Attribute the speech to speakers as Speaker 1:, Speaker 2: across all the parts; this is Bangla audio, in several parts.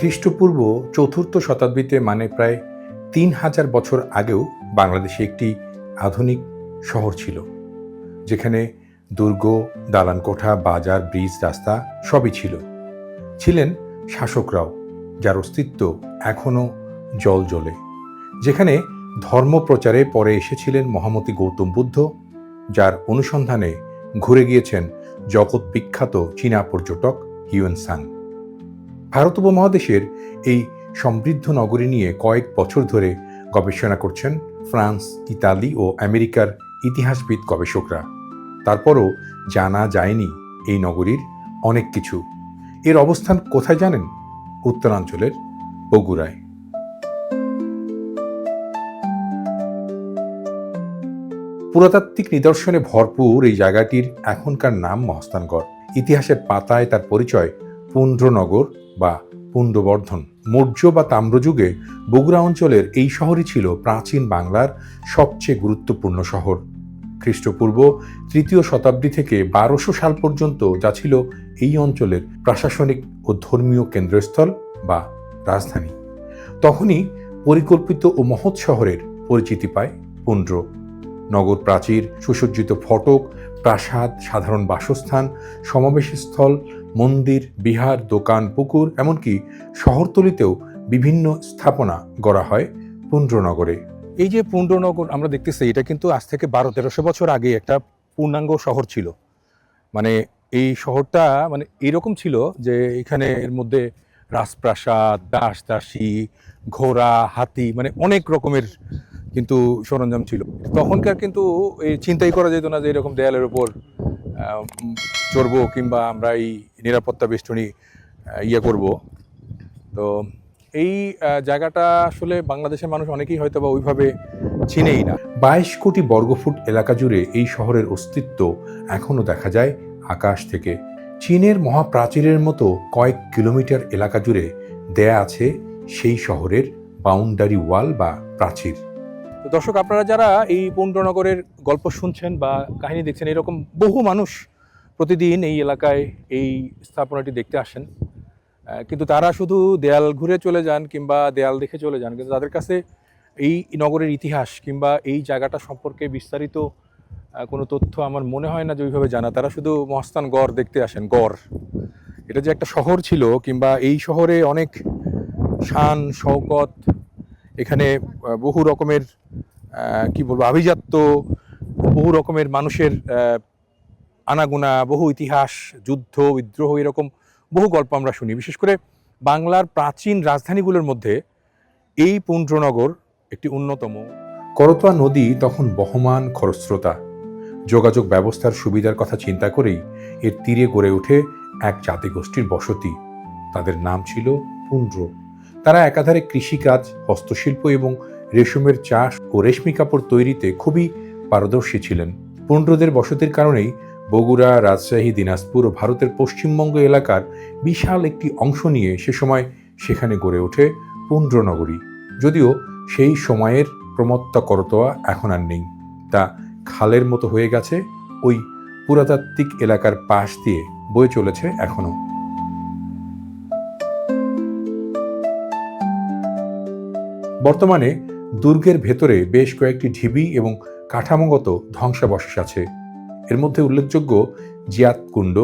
Speaker 1: খ্রিস্টপূর্ব চতুর্থ শতাব্দীতে মানে প্রায় তিন হাজার বছর আগেও বাংলাদেশে একটি আধুনিক শহর ছিল, যেখানে দুর্গ দালান কোঠা বাজার, ব্রিজ, রাস্তা সবই ছিল। ছিলেন শাসকরাও, যার অস্তিত্ব এখনও জল জ্বলে, যেখানে ধর্ম প্রচারে পরে এসেছিলেন মহামতি গৌতম বুদ্ধ, যার অনুসন্ধানে ঘুরে গিয়েছেন জগৎ বিখ্যাত চীনা পর্যটক হিউয়েন সাং। ভারত উপমহাদেশের এই সমৃদ্ধ নগরী নিয়ে কয়েক বছর ধরে গবেষণা করছেন ফ্রান্স, ইতালি ও আমেরিকার ইতিহাসবিদ গবেষকরা। তারপরও জানা যায়নি এই নগরীর অনেক কিছু। এর অবস্থান কোথায় জানেন? উত্তরাঞ্চলের বগুড়ায়। পুরাতাত্ত্বিক নিদর্শনে ভরপুর এই জায়গাটির এখনকার নাম মহস্তানগড় ইতিহাসের পাতায় তার পরিচয় পুন্ড্রনগর বা পুণ্ডবর্ধন মৌর্য বা তাম্রযুগে বগুড়া অঞ্চলের এই শহরই ছিল প্রাচীন বাংলার সবচেয়ে গুরুত্বপূর্ণ শহর। খ্রিস্টপূর্ব তৃতীয় শতাব্দী থেকে বারোশো সাল পর্যন্ত যা ছিল এই অঞ্চলের প্রশাসনিক ও ধর্মীয় কেন্দ্রস্থল বা রাজধানী। তখনই পরিকল্পিত ও মহৎ শহরের পরিচিতি পায় পুন্ড্র। নগর প্রাচীর, সুসজ্জিত ফটক, প্রাসাদ, সাধারণ বাসস্থান সমাবেশস্থল মন্দির বিহার দোকান পুকুর এমনকি শহরতলিতেও বিভিন্ন স্থাপনা গড়া হয় পুণ্ড্রনগরে এই যে পুন্ড্রনগর আমরা দেখতেছি এটা কিন্তু আজ থেকে বারো তেরোশো বছর আগে একটা পূর্ণাঙ্গ শহর ছিল। মানে এই শহরটা মানে এরকম ছিল যে এখানে এর মধ্যে রাজপ্রাসাদ দাস দাসী ঘোড়া হাতি মানে অনেক রকমের কিন্তু সরঞ্জাম ছিল। তখনকার কিন্তু এই চিন্তাই করা যেত না যে এরকম দেয়ালের উম, চড়বো কিংবা আমরা এই নিরাপত্তা বেষ্টনী ইয়ে করব। তো এই জায়গাটা আসলে বাংলাদেশের মানুষ অনেকেই হয়তো বা ওইভাবে চিনেই না। বাইশ কোটি বর্গফুট এলাকা জুড়ে এই শহরের অস্তিত্ব এখনও দেখা যায় আকাশ থেকে। চীনের মহাপ্রাচীরের মতো কয়েক কিলোমিটার এলাকা জুড়ে দেয়া আছে সেই শহরের বাউন্ডারি ওয়াল বা প্রাচীর। তো দর্শক, আপনারা যারা এই পুণ্ডনগরের গল্প শুনছেন বা কাহিনী দেখছেন, এরকম বহু মানুষ প্রতিদিন এই এলাকায় এই স্থাপনাটি দেখতে আসেন। কিন্তু তারা শুধু দেয়াল ঘুরে চলে যান কিংবা দেয়াল দেখে চলে যান, কিন্তু তাদের কাছে এই নগরের ইতিহাস কিংবা এই জায়গাটা সম্পর্কে বিস্তারিত কোনো তথ্য আমার মনে হয় না যে ওইভাবে জানা। তারা শুধু মহস্তান গড় দেখতে আসেন, গড়। এটা যে একটা শহর ছিল কিংবা এই শহরে অনেক শান, শওকত এখানে বহু রকমের কি বলব, আভিজাত্য, বহু রকমের মানুষের আনাগোনা, বহু ইতিহাস, যুদ্ধ, বিদ্রোহ, এরকম বহু গল্প আমরা শুনি। বিশেষ করে বাংলার প্রাচীন রাজধানীগুলোর মধ্যে এই পুণ্ড্রনগর একটি অন্যতম। করতোয়া নদী তখন বহমান খরস্রোতা। যোগাযোগ ব্যবস্থার সুবিধার কথা চিন্তা করেই এর তীরে গড়ে ওঠে এক জাতিগোষ্ঠীর বসতি। তাদের নাম ছিল পুন্ড্র। তারা একাধারে কৃষিকাজ, হস্তশিল্প এবং রেশমের চাষ ও রেশমি কাপড় তৈরিতে খুবই পারদর্শী ছিলেন। পুন্ড্রদের বসতির কারণেই বগুড়া, রাজশাহী, দিনাজপুর ও ভারতের পশ্চিমবঙ্গ এলাকার বিশাল একটি অংশ নিয়ে সে সময় সেখানে গড়ে ওঠে পুন্ড্রনগরী যদিও সেই সময়ের প্রমত্তা করতোয়া এখন আর নেই। তা খালের মতো হয়ে গেছে, ওই পুরাতাত্ত্বিক এলাকার পাশ দিয়ে বয়ে চলেছে এখনও বর্তমানে দুর্গের ভেতরে বেশ কয়েকটি ঢিবি এবং কাঠামোগত ধ্বংসাবশেষ আছে। এর মধ্যে উল্লেখযোগ্য জিয়াতকুণ্ড,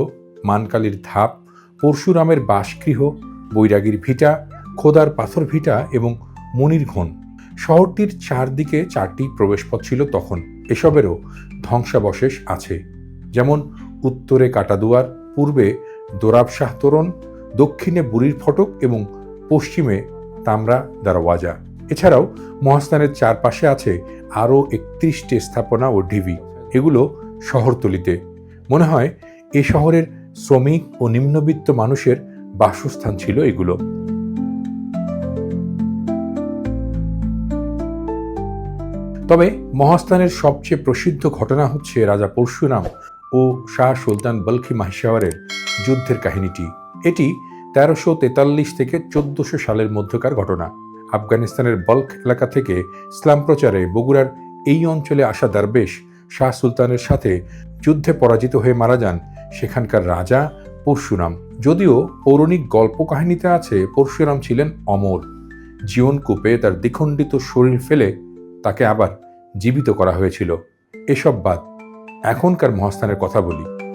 Speaker 1: মানকালীর ধাপ, পরশুরামের বাসগৃহ, বৈরাগীর ভিটা, খোদার পাথর ভিটা এবং মনির ঘন। শহরটির চারদিকে চারটি প্রবেশপথ ছিল তখন। এসবেরও ধ্বংসাবশেষ আছে। যেমন উত্তরে কাটাদুয়ার, পূর্বে দোরাবশাহ তোরণ, দক্ষিণে বুড়ির ফটক এবং পশ্চিমে তামরা দারওয়াজা। এছাড়াও মহাস্থানের চারপাশে আছে আরও একত্রিশটি স্থাপনা ও ঢিবি। এগুলো শহরতলিতে। মনে হয় এ শহরের শ্রমিক ও নিম্নবিত্ত মানুষের বাসস্থান ছিল এগুলো। তবে মহাস্থানের সবচেয়ে প্রসিদ্ধ ঘটনা হচ্ছে রাজা পরশুরাম ও শাহ সুলতান বলখি মাহিশাওয়ারের যুদ্ধের কাহিনীটি। এটি তেরোশো তেতাল্লিশ থেকে চোদ্দশো সালের মধ্যকার ঘটনা। আফগানিস্তানের বল্ক এলাকা থেকে ইসলাম প্রচারে বগুড়ার এই অঞ্চলে আসা দারবেশ শাহ সুলতানের সাথে যুদ্ধে পরাজিত হয়ে মারা যান সেখানকার রাজা পরশুরাম। যদিও পৌরাণিক গল্প কাহিনীতে আছে পরশুরাম ছিলেন অমর। জীবনকূপে তার দ্বিখণ্ডিত শরীর ফেলে তাকে আবার জীবিত করা হয়েছিল। এসব বাদ, এখনকার মহাস্থানের কথা বলি।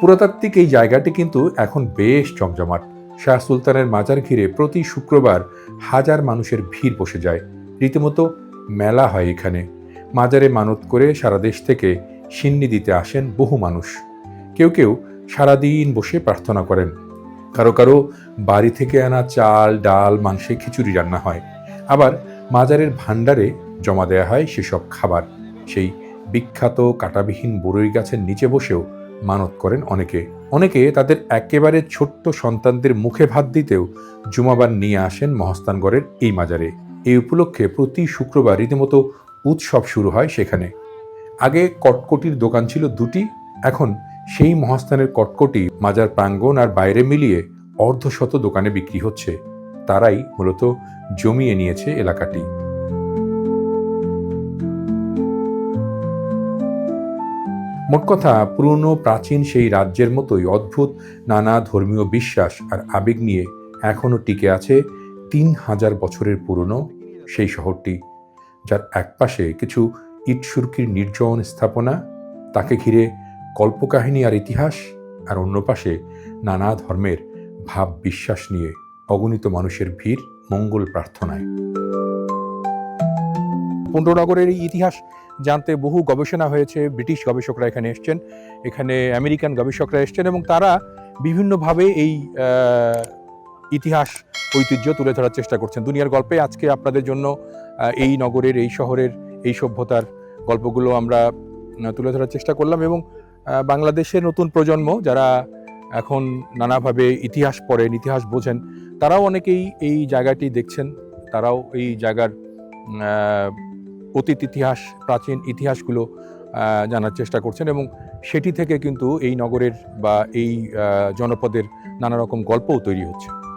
Speaker 1: পুরাতাত্ত্বিক এই জায়গাটি কিন্তু এখন বেশ জমজমাট। শাহ সুলতানের মাজার ঘিরে প্রতি শুক্রবার হাজার মানুষের ভিড় বসে যায়। রীতিমতো মেলা হয় এখানে। মাজারে মানত করে সারা দেশ থেকে সিন্নি দিতে আসেন বহু মানুষ। কেউ কেউ সারাদিন বসে প্রার্থনা করেন। কারও কারও বাড়ি থেকে আনা চাল, ডাল, মাংসে খিচুড়ি রান্না হয়। আবার মাজারের ভাণ্ডারে জমা দেয়া হয় সেসব খাবার। সেই বিখ্যাত কাটাবিহীন বরই গাছের নিচে বসেও মানত করেন অনেকে। অনেকে তাদের একেবারে ছোট্ট সন্তানদের মুখে ভাত দিতেও জুমাবার নিয়ে আসেন মহস্তানগড়ের এই মাজারে। এই উপলক্ষে প্রতি শুক্রবার রীতিমতো উৎসব শুরু হয় সেখানে। আগে কটকটির দোকান ছিল দুটি, এখন সেই মহাস্থানের কটকটি মাজার প্রাঙ্গণ আর বাইরে মিলিয়ে অর্ধশত দোকানে বিক্রি হচ্ছে। তারাই মূলত জমিয়ে নিয়েছে এলাকাটি। মোট কথা, পুরনো, প্রাচীন সেই রাজ্যের মতোই অদ্ভুত, নানা ধর্মীয় বিশ্বাস আর আবেগ নিয়ে এখনও টিকে আছে তিন হাজার বছরের পুরনো সেই শহরটি, যার একপাশে কিছু ইটসুরকির নির্জন স্থাপনা, তাকে ঘিরে কল্পকাহিনী আর ইতিহাস, আর অন্য পাশে নানা ধর্মের ভাব বিশ্বাস নিয়ে অগণিত মানুষের ভিড়, মঙ্গল প্রার্থনায়। পুণ্ডনগরের এই ইতিহাস জানতে বহু গবেষণা হয়েছে, ব্রিটিশ গবেষকরা এখানে এসছেন, এখানে আমেরিকান গবেষকরা এসছেন এবং তারা বিভিন্নভাবে এই ইতিহাস, ঐতিহ্য তুলে ধরার চেষ্টা করছেন। দুনিয়ার গল্পে আজকে আপনাদের জন্য এই নগরের, এই শহরের, এই সভ্যতার গল্পগুলো আমরা তুলে ধরার চেষ্টা করলাম এবং বাংলাদেশের নতুন প্রজন্ম যারা এখন নানাভাবে ইতিহাস পড়েন, ইতিহাস বোঝেন, তারাও অনেকেই এই জায়গাটি দেখছেন, তারাও এই জায়গার অতীত ইতিহাস, প্রাচীন ইতিহাসগুলো জানার চেষ্টা করছেন এবং সেটি থেকে কিন্তু এই নগরের বা এই জনপদের নানা রকম গল্পও তৈরি হচ্ছে।